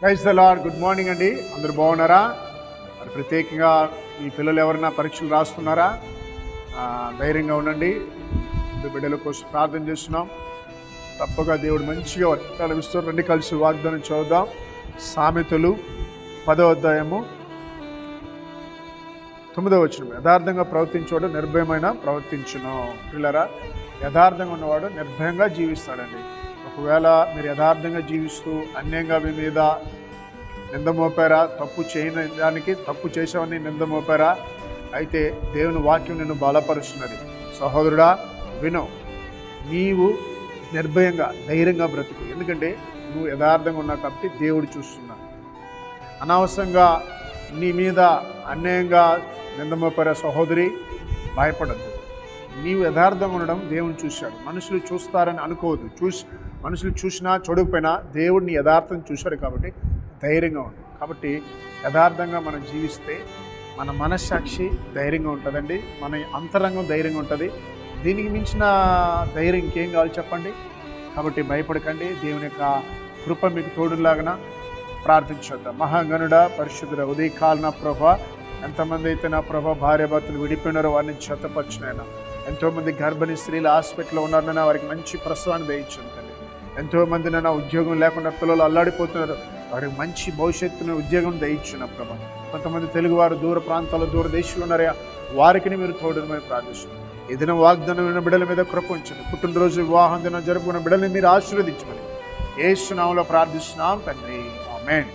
Praise the Lord good morning అండి. అందరు బాగున్నారా? మరి ప్రత్యేకంగా మీ పిల్లలు ఎవరైనా పరీక్షలు రాస్తున్నారా? ధైర్యంగా ఉండండి. బిడ్డల కోసం ప్రార్థన చేస్తున్నాం. తప్పగా దేవుడు మంచిగా వర్తాలు ఇస్తూ రండి కలిసి వాగ్దానం చూద్దాం సామెతలు పదో అధ్యాయము తొమ్మిదో వచ్చిన యథార్థంగా ప్రవర్తించేవాడు నిర్భయమైన ప్రవర్తించును. పిల్లరా యథార్థంగా ఉన్నవాడు నిర్భయంగా జీవిస్తాడండి. ఒకవేళ మీరు యథార్థంగా జీవిస్తూ అన్యంగా మీ మీద నింద మోపారా? తప్పు చేయని దానికి తప్పు చేసావని నింద మోపారా? అయితే దేవుని వాక్యం నిన్ను బలపరుస్తున్నది. సహోదరుడా విను. నీవు నిర్భయంగా ధైర్యంగా బ్రతుకు. ఎందుకంటే నువ్వు యథార్థంగా ఉన్నావు కాబట్టి దేవుడు చూస్తున్నా. అనవసరంగా నీ మీద అన్యాయంగా నిందమోపారా సహోదరి? భయపడద్దు. నీవు యథార్థంగా ఉండడం దేవుని చూశాడు. మనుషులు చూస్తారని అనుకోవద్దు. చూసి మనుషులు చూసినా చూడకపోయినా దేవుడిని యథార్థం చూశాడు కాబట్టి ధైర్యంగా ఉండు. కాబట్టి యథార్థంగా మనం జీవిస్తే మన మనస్సాక్షి ధైర్యంగా ఉంటుందండి. మన అంతరంగం ధైర్యంగా ఉంటుంది. దీనికి మించిన ధైర్యం ఇంకేం కావాలి చెప్పండి? కాబట్టి భయపడకండి. దేవుని యొక్క కృప మీకు తోడులాగన ప్రార్థించొద్దాం. మహాగనుడ పరిశుద్ధుడ ఉదయకాలన ప్రభ ఎంతమంది అయితే నా ప్రభా భార్య భర్తలు విడిపోయినారో వారిని చెత్తపరిచినాయన ఎంతోమంది గర్భిణీ స్త్రీలు హాస్పిటల్లో ఉన్నారన్న వారికి మంచి ప్రసవాన్ని దయించండి తల్లి. ఎంతోమంది నా ఉద్యోగం లేకుండా పిల్లలు అల్లాడిపోతున్నారు. వారికి మంచి భవిష్యత్తును ఉద్యోగం దయించిన ప్రభ. కొంతమంది తెలుగువారు దూర ప్రాంతాల్లో దూర దేశంలో ఉన్నారా వారికి మీరు తోడుమని ప్రార్థిస్తున్నాం. ఏదైనా వాగ్దానమైన బిడ్డల మీద కృప ఉంచండి. పుట్టినరోజు వివాహం దినం జరుపుకున్న బిడల్ని మీరు ఆశీర్వదించమని. ఏ సునామంలో ప్రార్థిస్తున్నాం తండ్రి. ఆమెన్.